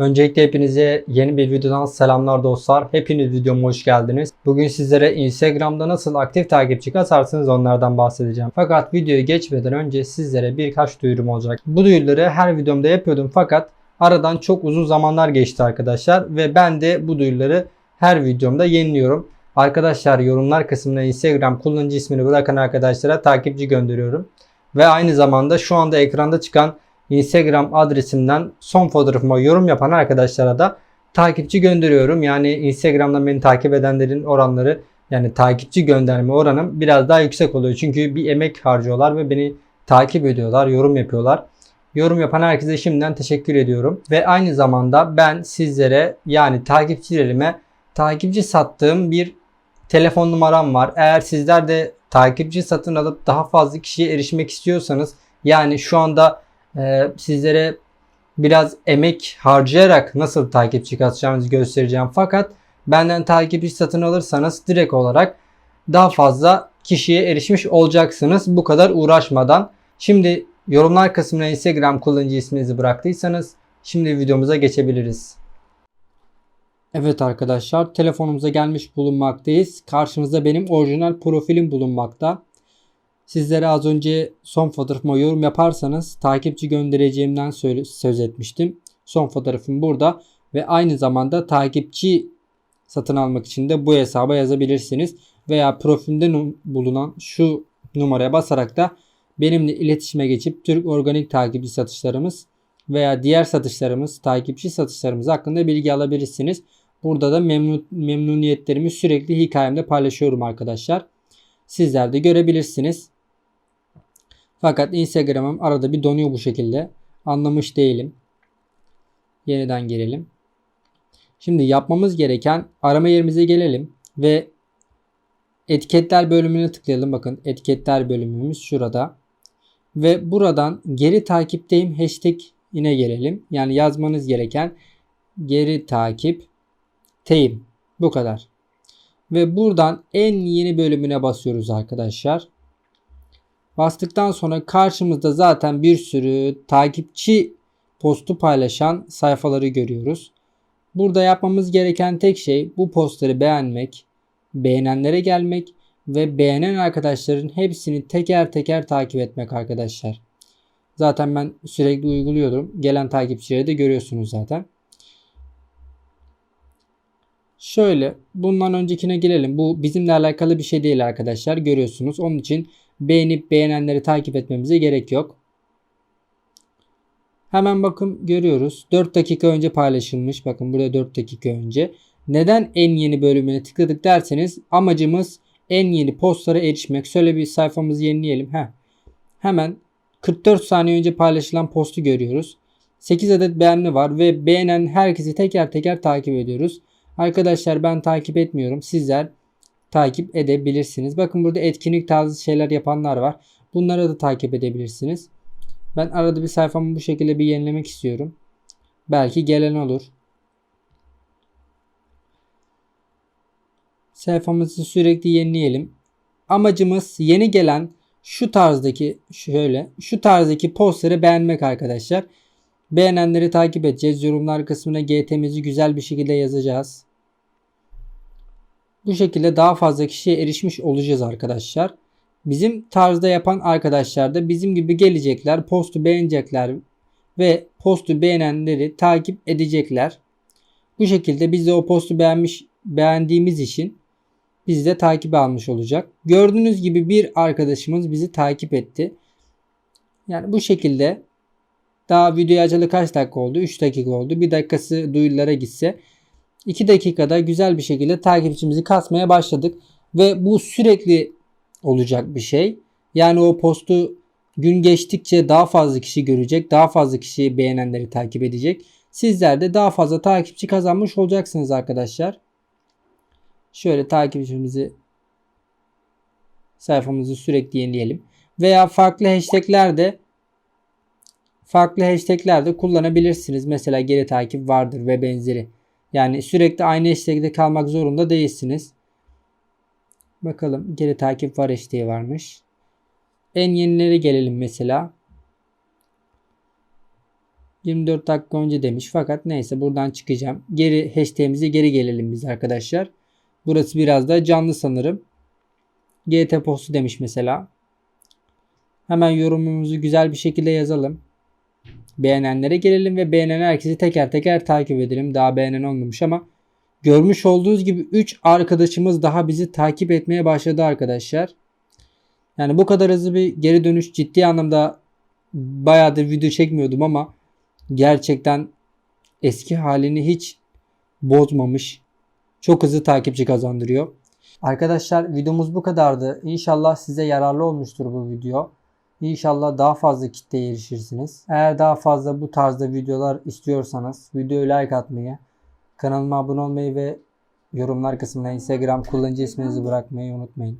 Öncelikle hepinize yeni bir videodan selamlar dostlar. Hepiniz videoma hoş geldiniz. Bugün sizlere Instagram'da nasıl aktif takipçi kasarsınız onlardan bahsedeceğim. Fakat videoya geçmeden önce sizlere birkaç duyurum olacak. Bu duyuruları her videomda yapıyordum fakat aradan çok uzun zamanlar geçti arkadaşlar ve ben de bu duyuruları her videomda yeniliyorum. Arkadaşlar yorumlar kısmına Instagram kullanıcı ismini bırakan arkadaşlara takipçi gönderiyorum. Ve aynı zamanda şu anda ekranda çıkan Instagram adresimden son fotoğrafıma yorum yapan arkadaşlara da takipçi gönderiyorum. Yani Instagram'dan beni takip edenlerin oranları yani takipçi gönderme oranım biraz daha yüksek oluyor. Çünkü bir emek harcıyorlar ve beni takip ediyorlar, yorum yapıyorlar. Yorum yapan herkese şimdiden teşekkür ediyorum. Ve aynı zamanda ben sizlere yani takipçilerime takipçi sattığım bir telefon numaram var. Eğer sizler de takipçi satın alıp daha fazla kişiye erişmek istiyorsanız yani şu anda e, sizlere biraz emek harcayarak nasıl takipçi kasacağınızı göstereceğim. Fakat benden takipçi satın alırsanız direkt olarak daha fazla kişiye erişmiş olacaksınız bu kadar uğraşmadan. Şimdi yorumlar kısmına Instagram kullanıcı isminizi bıraktıysanız şimdi videomuza geçebiliriz. Evet arkadaşlar telefonumuza gelmiş bulunmaktayız. Karşımızda benim orijinal profilim bulunmakta. Sizlere az önce son fotoğrafıma yorum yaparsanız takipçi göndereceğimden söz etmiştim. Son fotoğrafım burada ve aynı zamanda takipçi satın almak için de bu hesaba yazabilirsiniz. Veya profilimde bulunan şu numaraya basarak da benimle iletişime geçip Türk organik takipçi satışlarımız veya diğer satışlarımız, takipçi satışlarımız hakkında bilgi alabilirsiniz. Burada da memnun, memnuniyetlerimi sürekli hikayemde paylaşıyorum arkadaşlar. Sizler de görebilirsiniz. Fakat Instagram'ım arada bir donuyor bu şekilde. Anlamış değilim. Yeniden girelim. Şimdi yapmamız gereken arama yerimize gelelim ve etiketler bölümüne tıklayalım. Bakın etiketler bölümümüz şurada. Ve buradan geri takipteyim hashtag yine gelelim. Yani yazmanız gereken geri takip teyim. Bu kadar. Ve buradan en yeni bölümüne basıyoruz arkadaşlar. Bastıktan sonra karşımızda zaten bir sürü takipçi postu paylaşan sayfaları görüyoruz. Burada yapmamız gereken tek şey bu postları beğenmek, beğenenlere gelmek ve beğenen arkadaşların hepsini teker teker takip etmek arkadaşlar. Zaten ben sürekli uyguluyorum. Gelen takipçileri de görüyorsunuz zaten. Şöyle bundan öncekine gelelim. Bu bizimle alakalı bir şey değil arkadaşlar. Görüyorsunuz. Onun için beğenip beğenenleri takip etmemize gerek yok. Hemen bakın görüyoruz. 4 dakika önce paylaşılmış. Bakın burada 4 dakika önce. Neden en yeni bölümüne tıkladık derseniz amacımız en yeni postlara erişmek. Şöyle bir sayfamızı yenileyelim. Heh. Hemen 44 saniye önce paylaşılan postu görüyoruz. 8 adet beğeni var ve beğenen herkesi teker teker takip ediyoruz. Arkadaşlar ben takip etmiyorum. Sizler takip edebilirsiniz. Bakın burada etkinlik tarzı şeyler yapanlar var. Bunları da takip edebilirsiniz. Ben arada bir sayfamı bu şekilde bir yenilemek istiyorum. Belki gelen olur. Sayfamızı sürekli yenileyelim. Amacımız yeni gelen şu tarzdaki şöyle şu tarzdaki postları beğenmek arkadaşlar. Beğenenleri takip edeceğiz. Yorumlar kısmına GT'mizi güzel bir şekilde yazacağız. Bu şekilde daha fazla kişiye erişmiş olacağız arkadaşlar. Bizim tarzda yapan arkadaşlar da bizim gibi gelecekler, postu beğenecekler ve postu beğenenleri takip edecekler. Bu şekilde biz de o postu beğenmiş beğendiğimiz için biz de takip almış olacak. Gördüğünüz gibi bir arkadaşımız bizi takip etti. Yani bu şekilde daha videoyu açalı kaç dakika oldu? 3 dakika oldu. 1 dakikası duyurulara gitse 2 dakikada güzel bir şekilde takipçimizi kasmaya başladık. Ve bu sürekli olacak bir şey. Yani o postu gün geçtikçe daha fazla kişi görecek. Daha fazla kişi beğenenleri takip edecek. Sizler de daha fazla takipçi kazanmış olacaksınız arkadaşlar. Şöyle takipçimizi sayfamızı sürekli yenileyelim. Veya farklı hashtagler de farklı hashtagler de kullanabilirsiniz. Mesela geri takip vardır ve benzeri. Yani sürekli aynı hashtag'de kalmak zorunda değilsiniz. Bakalım geri takip var hashtag'i varmış. En yenileri gelelim mesela. 24 dakika önce demiş fakat neyse buradan çıkacağım. Geri hashtag'imize geri gelelim biz arkadaşlar. Burası biraz da canlı sanırım. GT postu demiş mesela. Hemen yorumumuzu güzel bir şekilde yazalım. Beğenenlere gelelim ve beğenen herkesi teker teker takip edelim. Daha beğenen olmamış ama görmüş olduğunuz gibi 3 arkadaşımız daha bizi takip etmeye başladı arkadaşlar. Yani bu kadar hızlı bir geri dönüş ciddi anlamda bayağıdır video çekmiyordum ama gerçekten eski halini hiç bozmamış. Çok hızlı takipçi kazandırıyor. Arkadaşlar videomuz bu kadardı. İnşallah size yararlı olmuştur bu video. İnşallah daha fazla kitleye erişirsiniz. Eğer daha fazla bu tarzda videolar istiyorsanız videoyu like atmayı, kanalıma abone olmayı ve yorumlar kısmına Instagram kullanıcı isminizi bırakmayı unutmayın.